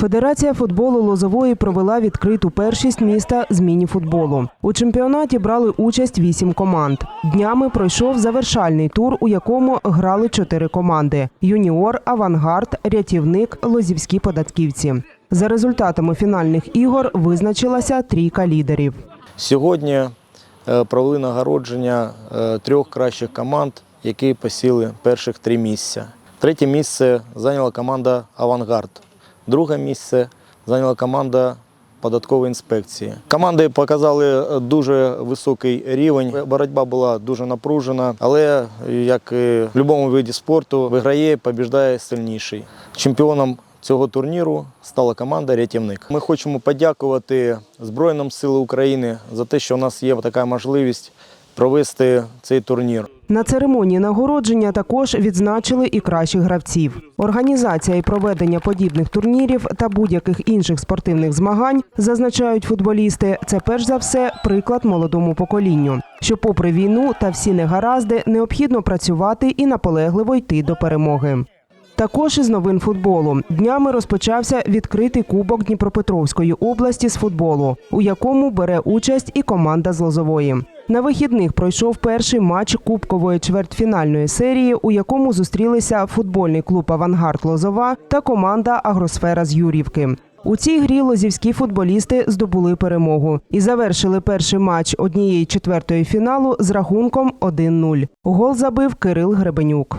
Федерація футболу Лозової провела відкриту першість міста з міні-футболу. У чемпіонаті брали участь вісім команд. Днями пройшов завершальний тур, у якому грали чотири команди: юніор, авангард, рятівник, лозівські податківці. За результатами фінальних ігор визначилася трійка лідерів. Сьогодні е, провели нагородження е, трьох кращих команд, які посіли перших три місця. Третє місце зайняла команда Авангард. Друге місце зайняла команда податкової інспекції. Команди показали е, дуже високий рівень. Боротьба була дуже напружена, але як і в будь-якому виді спорту, виграє, побіждає сильніший. Чемпіоном цього турніру стала команда Рятівник. Ми хочемо подякувати Збройним силам України за те, що у нас є така можливість провести цей турнір. На церемонії нагородження також відзначили і кращих гравців. Організація і проведення подібних турнірів та будь-яких інших спортивних змагань зазначають футболісти. Це перш за все приклад молодому поколінню, що, попри війну та всі негаразди, необхідно працювати і наполегливо йти до перемоги. Також із новин футболу днями розпочався відкритий кубок Дніпропетровської області з футболу, у якому бере участь і команда з Лозової. На вихідних пройшов перший матч кубкової чвертьфінальної серії, у якому зустрілися футбольний клуб Авангард Лозова та команда Агросфера з Юрівки. У цій грі лозівські футболісти здобули перемогу і завершили перший матч однієї четвертої фіналу з рахунком 1-0. Гол забив Кирил Гребенюк.